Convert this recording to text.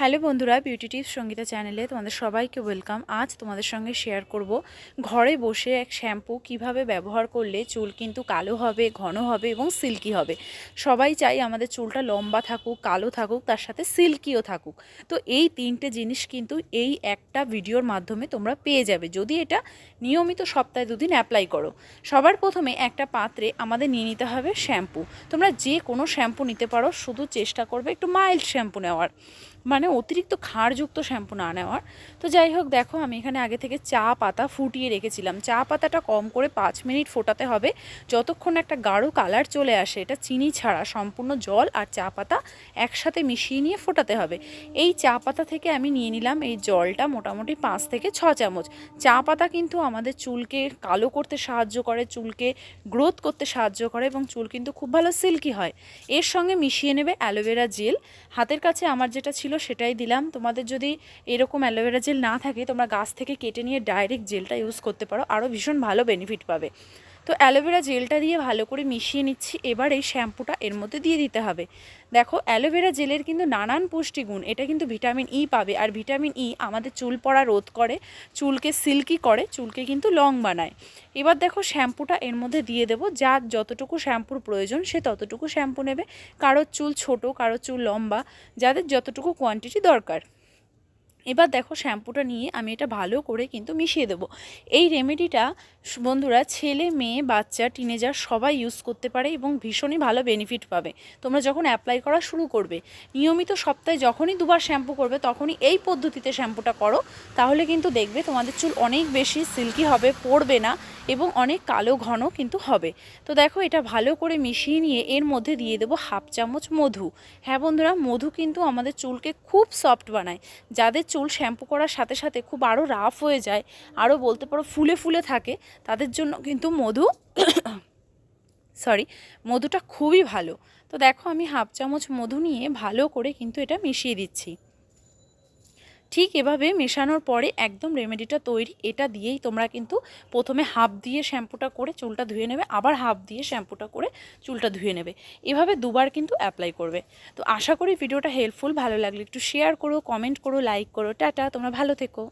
Hello বন্ধুরা beauty tips Sangeeta চ্যানেলে তোমাদের সবাইকে ওয়েলকাম আজ তোমাদের সঙ্গে শেয়ার করব ঘরে বসে এক শ্যাম্পু কীভাবে ব্যবহার করলে চুল কিন্তু কালো হবে, ঘন হবে এবং সিল্কি হবে। সবাই চাই আমাদের চুলটা লম্বা থাকুক, কালো থাকুক, তার সাথে সিল্কিও থাকুক। তো এই তিনটে জিনিস কিন্তু এই একটা ভিডিওর মাধ্যমে তোমরা পেয়ে যাবে। যদি এটা নিয়মিত সপ্তাহে দুদিন অ্যাপ্লাই করো, সবার প্রথমে একটা পাত্রে আমাদের নিয়ে নিতে হবে শ্যাম্পু তোমরা যে কোনো শ্যাম্পু নিতে পারো, শুধু চেষ্টা করবে একটু মাইল্ড শ্যাম্পু নেওয়ার। মানে অতিরিক্ত ক্ষারযুক্ত শ্যাম্পু না নেওয়ার। তো যাই হোক, দেখো আমি এখানে আগে থেকে চা পাতা ফুটিয়ে রেখেছিলাম। চা পাতাটা কম করে পাঁচ মিনিট ফোটাতে হবে। যতক্ষণ একটা গাঢ় কালার চলে আসে, এটা চিনি ছাড়া সম্পূর্ণ জল আর চা পাতা একসাথে মিশিয়ে নিয়ে ফোটাতে হবে। এই চা পাতা থেকে আমি নিয়ে নিলাম এই জলটা মোটামুটি পাঁচ থেকে ছ চামচ। চা পাতা কিন্তু আমাদের চুলকে কালো করতে সাহায্য করে, চুলকে গ্রোথ করতে সাহায্য করে এবং চুল কিন্তু খুব ভালো সিল্কি হয়। এর সঙ্গে মিশিয়ে নেবে অ্যালোভেরা জেল। হাতের কাছে আমার যেটা ছিল সেটাই দিলাম। তোমাদের যদি এরকম অ্যালোভেরা জেল না থাকে, তোমরা গাছ থেকে কেটে নিয়ে ডাইরেক্ট জেলটা ইউজ করতে পারো। আরও ভীষণ ভালো বেনিফিট পাবে। তো অ্যালোভেরা জেলটা দিয়ে ভালো করে মিশিয়ে নিচ্ছি। এবার এই শ্যাম্পুটা এর মধ্যে দিয়ে দিতে হবে। দেখো, অ্যালোভেরা জেলের কিন্তু নানান পুষ্টিগুণ, এটা কিন্তু ভিটামিন ই পাবে। আর ভিটামিন ই আমাদের চুল পড়া রোধ করে, চুলকে সিল্কি করে, চুলকে কিন্তু লং বানায়। এবার দেখো, শ্যাম্পুটা এর মধ্যে দিয়ে দেবো। যার যতটুকু শ্যাম্পুর প্রয়োজন, সে ততটুকু শ্যাম্পু নেবে। কারোর চুল ছোট, কারোর চুল লম্বা, যাদের যতটুকু কোয়ান্টিটি দরকার। এবার দেখো শ্যাম্পুটা নিয়ে আমি এটা ভালো করে কিন্তু মিশিয়ে দেবো। এই রেমেডিটা বন্ধুরা ছেলে, মেয়ে, বাচ্চা টিনেজার সবাই ইউজ করতে পারে এবং ভীষণই ভালো বেনিফিট পাবে। তোমরা যখন অ্যাপ্লাই করা শুরু করবে, নিয়মিত সপ্তাহে যখনই দুবার শ্যাম্পু করবে, তখনই এই পদ্ধতিতে শ্যাম্পুটা করো, তাহলে কিন্তু দেখবে তোমাদের চুল অনেক বেশি সিল্কি হবে, পড়বে না এবং অনেক কালো ঘন কিন্তু হবে। তো দেখো এটা ভালো করে মিশিয়ে নিয়ে এর মধ্যে দিয়ে দেবো হাফ চামচ মধু। হ্যাঁ বন্ধুরা, মধু কিন্তু আমাদের চুলকে খুব সফট বানায়। যাদের চুল শ্যাম্পু করার সাথে সাথে খুব আরও রাফ হয়ে যায় আরও বলতে পারো ফুলে ফুলে থাকে, তাদের জন্য কিন্তু মধু সরি মধুটা খুবই ভালো। তো দেখো আমি হাফ চামচ মধু নিয়ে ভালো করে কিন্তু এটা মিশিয়ে দিচ্ছি। ঠিক এভাবে মেশানোর পরে একদম রেমেডিটা তৈরি। এটা দিয়েই তোমরা কিন্তু প্রথমে হাফ দিয়ে শ্যাম্পুটা করে চুলটা ধুয়ে নেবে, আবার হাফ দিয়ে শ্যাম্পুটা করে চুলটা ধুয়ে নেবে। এভাবে দুবার কিন্তু অ্যাপ্লাই করবে। তো আশা করি ভিডিওটা হেল্পফুল ভালো লাগলে একটু শেয়ার করো কমেন্ট করো লাইক করো। টাটা, তোমরা ভালো থেকো।